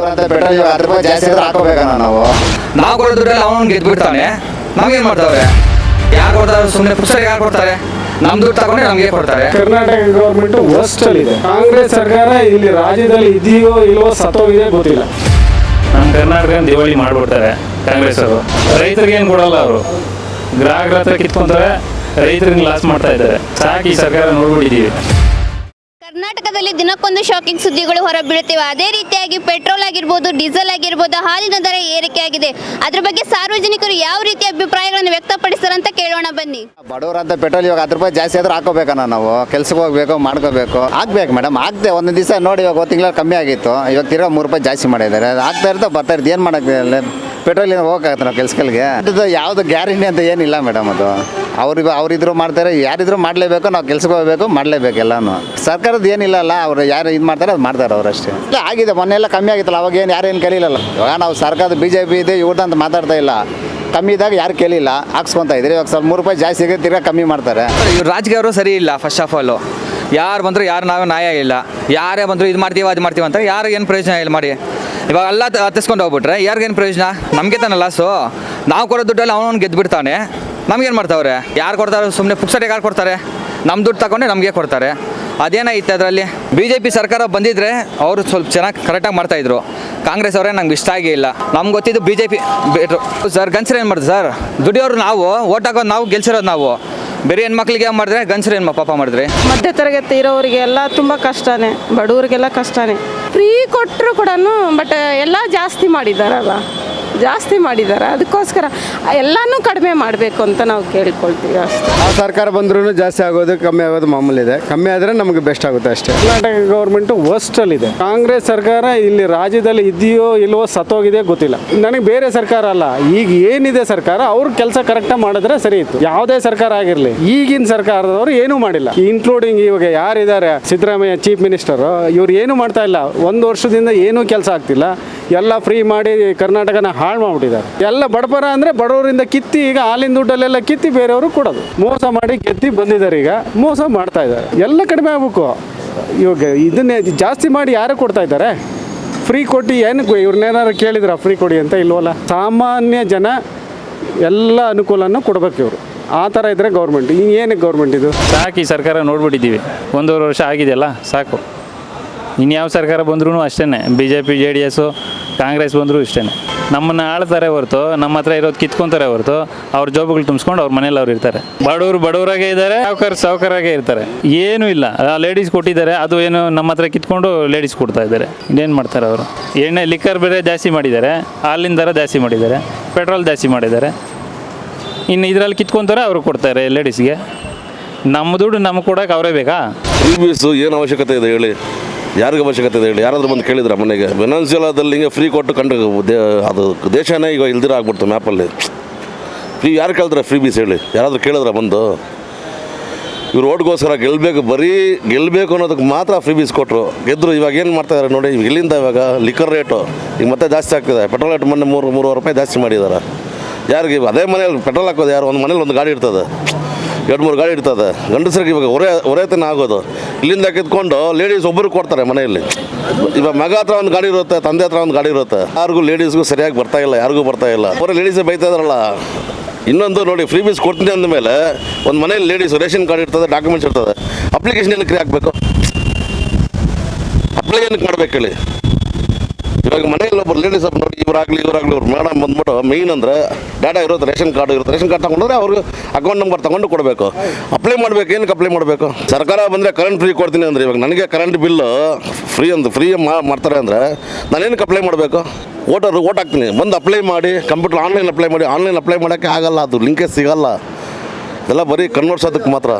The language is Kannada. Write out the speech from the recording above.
ಬಡವರಂತ ಪೆಟ್ರೋಲ್ ಇವಾಗ ಹತ್ತು ರೂಪಾಯಿ ಜಾಸ್ತಿ ಆದ್ರೆ ಹಾಕೋಬೇಕಣ್ಣ ನಾವು. ನಾವು ಕೊಡೋ ದುಡ್ಡಲ್ಲಿ ಅವನು ಗೆದ್ದು ಬಿಡ್ತಾನೆ ನಮ್ಗೇನ್ ಮಾಡ್ತಾವ್ರೆ? ಯಾರು ಕೊಡ್ತಾರೆ? ಸುಮ್ಮನೆ ಪುಸ್ತಕ ಯಾರು ಕೊಡ್ತಾರೆ? ನಮ್ ದುಡ್ಡು ತಗೊಂಡು ನಮ್ಗೆ ಕೊಡ್ತಾರೆ. ಕರ್ನಾಟಕ ಗೌರ್ಮೆಂಟ್ ವರ್ಸ್ಟ್ ಅಲ್ಲಿ ಇದೆ ಕಾಂಗ್ರೆಸ್ ಸರ್ಕಾರ ಇಲ್ಲಿ ರಾಜ್ಯದಲ್ಲಿ ಇದೆಯೋ ಇಲ್ವೋ ಸತ್ತೋಗಿದೆ ಗೊತ್ತಿಲ್ಲ. ನಮ್ಮ ಕರ್ನಾಟಕ ದಿವಾಳಿ ಮಾಡ್ಬಿಡ್ತಾರೆ ಕಾಂಗ್ರೆಸ್ ಅವರು ರೈತರಿಗೆ ಏನು ಕೊಡಲ್ಲ ಅವರು. ಗ್ರಾಹಕರ ಹತ್ರ ಕಿತ್ಕೊಂತಾರೆ ರೈತರಿಗೆ ಲಾಸ್ ಮಾಡ್ತಾ ಇದ್ದಾರೆ. ಸಾಕಿ ಸರ್ಕಾರ ನೋಡ್ಬಿಟ್ಟಿದ್ದೀವಿ. ಕರ್ನಾಟಕದಲ್ಲಿ ದಿನಕ್ಕೊಂದು ಶಾಕಿಂಗ್ ಸುದ್ದಿಗಳು ಹೊರಬೀಳುತ್ತಿವೆ. ಅದೇ ರೀತಿಯಾಗಿ ಪೆಟ್ರೋಲ್ ಆಗಿರ್ಬೋದು ಡೀಸೆಲ್ ಆಗಿರ್ಬೋದು, ಹಾಲಿನ ದರ ಏರಿಕೆ ಆಗಿದೆ ಅದ್ರ ಬಗ್ಗೆ ಸಾರ್ವಜನಿಕರು ಯಾವ ರೀತಿ ಅಭಿಪ್ರಾಯಗಳನ್ನು ವ್ಯಕ್ತಪಡಿಸ್ತಾರೆ ಅಂತ ಕೇಳೋಣ ಬನ್ನಿ. ಬಡವರಂತ ಪೆಟ್ರೋಲ್ ಇವಾಗ ಹತ್ತು ರೂಪಾಯಿ ಜಾಸ್ತಿ ಆದ್ರೂ ಹಾಕೋಬೇಕಣ್ಣ ನಾವು? ಕೆಲ್ಸಕ್ಕೆ ಹೋಗ್ಬೇಕು, ಮಾಡ್ಕೋಬೇಕು. ಆಗ್ಬೇಕು ಮೇಡಮ್ ಆಗದೆ ಒಂದೊಂದು ದಿವಸ ನೋಡಿ ಇವಾಗ ತಿಂಗಳ ಕಮ್ಮಿ ಆಗಿತ್ತು. ಇವಾಗ ತಿರ್ಗಾ ಮೂರು ರೂಪಾಯಿ ಜಾಸ್ತಿ ಮಾಡಿದ್ದಾರೆ. ಆಗ್ತಾ ಇರ್ತದೆ ಬರ್ತಾ ಇರ್ತದೆ ಏನು ಮಾಡೋಕ್ಕೆ ಪೆಟ್ರೋಲ್ ಹೋಗಕ್ಕಾಗತ್ತೆ ನಾವು ಕೆಲಸಗಳಿಗೆ. ಅದು ಯಾವುದು ಗ್ಯಾರಂಟಿ ಅಂತ ಏನಿಲ್ಲ ಮೇಡಮ್ ಅದು. ಅವ್ರಿಗೆ ಅವರಿದ್ರು ಮಾಡ್ತಾರೆ, ಯಾರಿದ್ರು ಮಾಡಲೇಬೇಕು, ನಾವು ಕೆಲ್ಸಕ್ಕೆ ಹೋಗಬೇಕು, ಮಾಡಲೇಬೇಕು ಎಲ್ಲಾನು. ಸರ್ಕಾರದ ಏನಿಲ್ಲ ಅಲ್ಲ, ಅವ್ರು ಯಾರು ಇದು ಮಾಡ್ತಾರೆ, ಅದು ಮಾಡ್ತಾರೆ ಅವ್ರು ಅಷ್ಟೇ. ಇಲ್ಲ, ಆಗಿದೆ ಮೊನ್ನೆ ಎಲ್ಲ ಕಮ್ಮಿ ಆಗಿತ್ತಲ್ಲ, ಅವಾಗ ಏನು ಯಾರು ಏನು ಕಲೀಲಲ್ಲ ಇವಾಗ ನಾವು ಸರ್ಕಾರದ ಬಿ ಜೆ ಪಿ ಇದೆ ಇವ್ರದ್ದು ಮಾತಾಡ್ತಾ ಇಲ್ಲ. ಕಮ್ಮಿ ಇದ್ದಾಗ ಯಾರು ಕೇಳಿಲ್ಲ, ಹಾಕ್ಸ್ಕೊತಾ ಇದ್ರೆ ಇವಾಗ ಸ್ವಲ್ಪ ಮೂರು ರೂಪಾಯಿ ಜಾಸ್ತಿ ಆಗಿದೆ ತಿರ್ಗಾ ಕಮ್ಮಿ ಮಾಡ್ತಾರೆ. ಇವ್ರು ರಾಜಕೀಯವರು ಸರಿ ಇಲ್ಲ ಫಸ್ಟ್ ಆಫ್ ಆಲು ಯಾರು ಬಂದರೂ ಯಾರು ನಾವೇ ನಾಯ ಇಲ್ಲ. ಯಾರೇ ಬಂದರೂ ಇದು ಮಾಡ್ತೀವಿ, ಅದು ಮಾಡ್ತೀವಿ ಅಂತ ಯಾರು ಏನು ಪ್ರಯೋಜನ ಇಲ್ಲ, ಮಾಡಿ. ಇವಾಗ ಎಲ್ಲ ಹತ್ತಿಸ್ಕೊಂಡು ಹೋಗ್ಬಿಟ್ರೆ, ಯಾರಿಗೇನು ಪ್ರಯೋಜನ? ನಮಗೆ ತಾನೆ ಲಾಸು ನಾವು ಕೊಡೋ ದುಡ್ಡಲ್ಲಿ ಅವನವ್ನು ಗೆದ್ದು ಬಿಡ್ತಾನೆ ನಮ್ಗೇನು ಮಾಡ್ತಾವ್ರೆ? ಯಾರು ಕೊಡ್ತಾರೆ ಸುಮ್ಮನೆ ಪುಕ್ಸಟೆ ಯಾರು ಕೊಡ್ತಾರೆ? ನಮ್ಮ ದುಡ್ಡು ತಗೊಂಡೆ ನಮಗೆ ಕೊಡ್ತಾರೆ. ಅದೇನಾಗಿತ್ತು ಅದರಲ್ಲಿ? ಬಿ ಜೆ ಪಿ ಸರ್ಕಾರ ಬಂದಿದ್ರೆ ಅವರು ಸ್ವಲ್ಪ ಚೆನ್ನಾಗಿ ಕರೆಕ್ಟಾಗಿ ಮಾಡ್ತಾಯಿದ್ರು ಕಾಂಗ್ರೆಸ್ ಅವರೇ ನಂಗೆ ಇಷ್ಟ ಆಗೇ ಇಲ್ಲ. ನಮ್ಗೆ ಗೊತ್ತಿದ್ದು ಬಿ ಜೆ ಪಿ ಬೇಟ್ರು ಸರ್ ಗನ್ಸರ್ ಏನು ಸರ್ ದುಡಿಯೋರು ನಾವು, ಓಟ್ ಹಾಕೋದು ನಾವು, ಗೆಲ್ಸಿರೋದು ನಾವು. ಬೇರೆ ಹೆಣ್ಮಕ್ಳಿಗೆ ಮಾಡಿದ್ರೆ? ಗನ್ಸರ್ ಏನು ಪಾಪ ಮಾಡಿದ್ರೆ? ಮಧ್ಯ ತರಗತಿ ಇರೋರಿಗೆಲ್ಲ ತುಂಬ ಕಷ್ಟನೇ, ಬಡವರಿಗೆಲ್ಲ ಕಷ್ಟನೇ. ಫ್ರೀ ಕೊಟ್ಟರು ಕೂಡ ಬಟ್ ಎಲ್ಲ ಜಾಸ್ತಿ ಮಾಡಿದಾರಲ್ಲ ಜಾಸ್ತಿ ಮಾಡಿದ್ದಾರೆ. ಅದಕ್ಕೋಸ್ಕರ ಎಲ್ಲನೂ ಕಡಿಮೆ ಮಾಡಬೇಕು ಅಂತ ನಾವು ಕೇಳ್ಕೊಳ್ತೀವಿ ಅಷ್ಟೇ. ಆ ಸರ್ಕಾರ ಬಂದ್ರೂ ಜಾಸ್ತಿ ಆಗೋದು ಕಮ್ಮಿ ಆಗೋದು ಮಾಮೂಲಿ ಇದೆ. ಕಮ್ಮಿ ಆದರೆ ನಮಗೆ ಬೆಸ್ಟ್ ಆಗುತ್ತೆ ಅಷ್ಟೇ. ಕರ್ನಾಟಕ ಗೌರ್ಮೆಂಟ್ ವರ್ಸ್ಟ್ ಅಲ್ಲಿ ಇದೆ. ಕಾಂಗ್ರೆಸ್ ಸರ್ಕಾರ ಇಲ್ಲಿ ರಾಜ್ಯದಲ್ಲಿ ಇದೆಯೋ ಇಲ್ವೋ ಸತ್ತೋಗಿದೆ ಗೊತ್ತಿಲ್ಲ. ನನಗೆ ಬೇರೆ ಸರ್ಕಾರ ಅಲ್ಲ. ಈಗ ಏನಿದೆ ಸರ್ಕಾರ ಅವ್ರ ಕೆಲಸ ಕರೆಕ್ಟಾಗಿ ಮಾಡಿದ್ರೆ ಸರಿ ಇತ್ತು. ಯಾವುದೇ ಸರ್ಕಾರ ಆಗಿರಲಿ ಈಗಿನ ಸರ್ಕಾರದವರು ಏನೂ ಮಾಡಿಲ್ಲ. ಇನ್ಕ್ಲೂಡಿಂಗ್ ಇವಾಗ ಯಾರಿದ್ದಾರೆ ಸಿದ್ದರಾಮಯ್ಯ ಚೀಫ್ ಮಿನಿಸ್ಟರ್ ಇವ್ರು ಏನೂ ಮಾಡ್ತಾ ಇಲ್ಲ. ಒಂದು ವರ್ಷದಿಂದ ಏನೂ ಕೆಲಸ ಆಗ್ತಿಲ್ಲ. ಎಲ್ಲ ಫ್ರೀ ಮಾಡಿ ಕರ್ನಾಟಕನ ಹಾಳು ಮಾಡ್ಬಿಟ್ಟಿದ್ದಾರೆ. ಎಲ್ಲ ಬಡಪರ ಅಂದರೆ ಬಡವರಿಂದ ಕಿತ್ತಿ ಈಗ ಹಾಲಿನ ದುಡ್ಡಲ್ಲೆಲ್ಲ ಕಿತ್ತಿ ಬೇರೆಯವರು ಕೊಡೋದು. ಮೋಸ ಮಾಡಿ ಕೆತ್ತಿ ಬಂದಿದ್ದಾರೆ ಈಗ, ಮೋಸ ಮಾಡ್ತಾ ಇದ್ದಾರೆ. ಎಲ್ಲ ಕಡಿಮೆ ಆಗ್ಬೇಕು. ಇವಾಗ ಇದನ್ನೇ ಜಾಸ್ತಿ ಮಾಡಿ ಯಾರು ಕೊಡ್ತಾ ಇದ್ದಾರೆ? ಫ್ರೀ ಕೊಟ್ಟು ಏನಕ್ಕೆ ಇವ್ರನ್ನೇನಾರು ಕೇಳಿದ್ರ ಫ್ರೀ ಕೊಡಿ ಅಂತ ಇಲ್ವಲ್ಲ? ಸಾಮಾನ್ಯ ಜನ ಎಲ್ಲ ಅನುಕೂಲನೂ ಕೊಡ್ಬೇಕು ಇವರು. ಆ ಥರ ಇದ್ದರೆ ಗೌರ್ಮೆಂಟ್ ಏನಕ್ಕೆ ಗೌರ್ಮೆಂಟ್ ಇದು? ಸಾಕು ಈ ಸರ್ಕಾರ ನೋಡ್ಬಿಟ್ಟಿದ್ದೀವಿ. ಒಂದೂವರೆ ವರ್ಷ ಆಗಿದೆಯಲ್ಲ ಸಾಕು. ಇನ್ಯಾವ ಸರ್ಕಾರ ಬಂದ್ರೂ ಅಷ್ಟೇ B J P J D S Congress ಬಂದರೂ ಇಷ್ಟೇ ನಮ್ಮನ್ನು ಆಳ್ತಾರೆ ಹೊರತು, ನಮ್ಮ ಹತ್ರ ಇರೋದು ಕಿತ್ಕೊಂತಾರೆ ಹೊರತು, ಅವ್ರ ಜಾಬ್ಗಳು ತುಂಬಿಸ್ಕೊಂಡು ಅವ್ರ ಮನೇಲಿ ಅವ್ರು ಇರ್ತಾರೆ. ಬಡವರು ಬಡವರಾಗೆ ಇದ್ದಾರೆ ಸಾವುಕಾರ ಸಾವುಕಾರಾಗೆ ಇರ್ತಾರೆ. ಏನೂ ಇಲ್ಲ. ಆ ಲೇಡೀಸ್ ಕೊಟ್ಟಿದ್ದಾರೆ, ಅದು ಏನು ನಮ್ಮ ಹತ್ರ ಕಿತ್ಕೊಂಡು ಲೇಡೀಸ್ ಕೊಡ್ತಾ ಇದ್ದಾರೆ. ಇನ್ನೇನು ಮಾಡ್ತಾರೆ ಅವರು? ಎಣ್ಣೆ ಲಿಕ್ಕರ್ ಬೇರೆ ಜಾಸ್ತಿ ಮಾಡಿದ್ದಾರೆ, ಹಾಲಿನ ದರ ಜಾಸ್ತಿ ಮಾಡಿದ್ದಾರೆ ಪೆಟ್ರೋಲ್ ಜಾಸ್ತಿ ಮಾಡಿದ್ದಾರೆ. ಇನ್ನು ಇದರಲ್ಲಿ ಕಿತ್ಕೊಂತಾರೆ, ಅವರು ಕೊಡ್ತಾರೆ ಲೇಡೀಸ್ಗೆ ನಮ್ಮ ದುಡ್ಡು ನಮ್ಗೆ ಕೊಡೋಕೆ ಅವರೇ ಬೇಕಾ? ಏನು ಅವಶ್ಯಕತೆ ಇದೆ ಹೇಳಿ? ಯಾರಿಗೆ ಅವಶ್ಯಕತೆ ಇದೆ ಹೇಳಿ. ಯಾರಾದರೂ ಬಂದು ಕೇಳಿದ್ರೆ ಮನೆಗೆ? ವೆನಾನ್ಸಿಯಲಾದಲ್ಲಿ ಹಿಂಗೆ ಫ್ರೀ ಕೊಟ್ಟು ಕಂಡು ಅದು ದೇಶನೇ ಈಗ ಇಲ್ದಿರ ಆಗ್ಬಿಡ್ತು ಮ್ಯಾಪಲ್ಲಿ ಫ್ರೀ ಯಾರು ಕೇಳಿದ್ರೆ ಫ್ರೀ ಬೀಸ್ ಹೇಳಿ? ಯಾರಾದರೂ ಕೇಳಿದ್ರೆ ಬಂದು? ಇವ್ರು ರೋಡ್ಗೋಸ್ಕರ ಗೆಲ್ಲಬೇಕು ಬರೀ ಗೆಲ್ಲಬೇಕು ಅನ್ನೋದಕ್ಕೆ ಮಾತ್ರ ಫ್ರೀ ಬೀಸ್ ಕೊಟ್ಟರು ಗೆದ್ದರು ಇವಾಗ ಏನು ಮಾಡ್ತಾ ಇದ್ದಾರೆ ನೋಡಿ ಇವಾಗ ಇಲ್ಲಿಂದ ಇವಾಗ ಲಿಕ್ಕರ್ ರೇಟು ಈಗ ಮತ್ತೆ ಜಾಸ್ತಿ ಆಗ್ತಿದೆ. ಪೆಟ್ರೋಲ್ ರೇಟ್ ಮೊನ್ನೆ ಮೂರು ಮೂರುವರೆ ರೂಪಾಯಿ ಜಾಸ್ತಿ ಮಾಡಿದ್ದಾರೆ ಯಾರಿಗೆ ಅದೇ ಮನೇಲಿ ಪೆಟ್ರೋಲ್ ಹಾಕೋದು ಯಾರು? ಒಂದು ಮನೇಲಿ ಒಂದು ಗಾಡಿ ಇರ್ತದೆ. ಎರಡು ಮೂರು ಗಾಡಿ ಇರ್ತದೆ. ಗಂಡಸರಿಗೆ ಇವಾಗ ಒರೆ ಒರೆತನ ಆಗೋದು. ಇಲ್ಲಿಂದ ಕಿತ್ಕೊಂಡು ಲೇಡೀಸ್ ಒಬ್ಬರು ಕೊಡ್ತಾರೆ ಮನೆಯಲ್ಲಿ. ಇವಾಗ ಮಗ ಹತ್ರ ಒಂದು ಗಾಡಿ ಇರುತ್ತೆ, ತಂದೆ ಹತ್ರ ಒಂದು ಗಾಡಿ ಇರುತ್ತೆ. ಯಾರಿಗೂ ಲೇಡೀಸ್ಗೂ ಸರಿಯಾಗಿ ಬರ್ತಾ ಇಲ್ಲ, ಯಾರಿಗೂ ಬರ್ತಾ ಇಲ್ಲ. ಅವರೇ ಲೇಡೀಸೇ ಬೈತಾ ಇದ್ರಲ್ಲ ಇನ್ನೊಂದು ನೋಡಿ ಫ್ರೀ ಬೀಸ್ ಕೊಡ್ತೀನಿ ಅಂದಮೇಲೆ ಒಂದು ಮನೇಲಿ ಲೇಡೀಸ್ ರೇಷನ್ ಕಾರ್ಡ್ ಇರ್ತದೆ ಡಾಕ್ಯುಮೆಂಟ್ಸ್ ಇರ್ತದೆ. ಅಪ್ಲಿಕೇಶನ್ ಏನಕ್ಕೆ ಹಾಕಬೇಕು ಅಪ್ಲೈ ಏನಕ್ಕೆ ಮಾಡ್ಬೇಕು ಹೇಳಿ? ಇವಾಗ ಮನೆಯಲ್ಲಿ ಒಬ್ಬರು ಲೇಡೀಸ್ ನೋಡಿ, ಇವರಾಗಲಿ ಇವರಾಗಲಿ, ಇವ್ರು ಮೇಡಮ್ ಬಂದ್ಬಿಟ್ಟು ಮೇಯ್ನ್ ಅಂದರೆ ಡಾಟಾ ಇರುತ್ತೆ, ರೇಷನ್ ಕಾರ್ಡ್ ಇರುತ್ತೆ. ರೇಷನ್ ಕಾರ್ಡ್ ತಗೊಂಡ್ರೆ ಅವ್ರಿಗೆ ಅಕೌಂಟ್ ನಂಬರ್ ತಗೊಂಡು ಕೊಡಬೇಕು. ಅಪ್ಲೈ ಮಾಡಬೇಕು, ಏನಕ್ಕೆ ಅಪ್ಲೈ ಮಾಡಬೇಕು? ಸರ್ಕಾರ ಬಂದರೆ ಕರೆಂಟ್ ಫ್ರೀ ಕೊಡ್ತೀನಿ ಅಂದರೆ ಇವಾಗ ನನಗೆ ಕರೆಂಟ್ ಬಿಲ್ಲು ಫ್ರೀ ಅಂತ ಫ್ರೀ ಮಾಡ್ತಾರೆ ಅಂದರೆ ನಾನೇನಕ್ಕೆ ಅಪ್ಲೈ ಮಾಡಬೇಕು? ಓಟರ್ ಓಟ್ ಹಾಕ್ತೀನಿ. ಬಂದು ಅಪ್ಲೈ ಮಾಡಿ ಕಂಪ್ಯೂಟರ್ ಆನ್ಲೈನ್ ಅಪ್ಲೈ ಮಾಡಿ ಆನ್ಲೈನ್ ಅಪ್ಲೈ ಮಾಡೋಕ್ಕೆ ಆಗಲ್ಲ ಅದು ಲಿಂಕೇ ಸಿಗಲ್ಲ. ಎಲ್ಲ ಬರೀ ಕನ್ವರ್ಟ್ಸೋದಕ್ಕೆ ಮಾತ್ರ.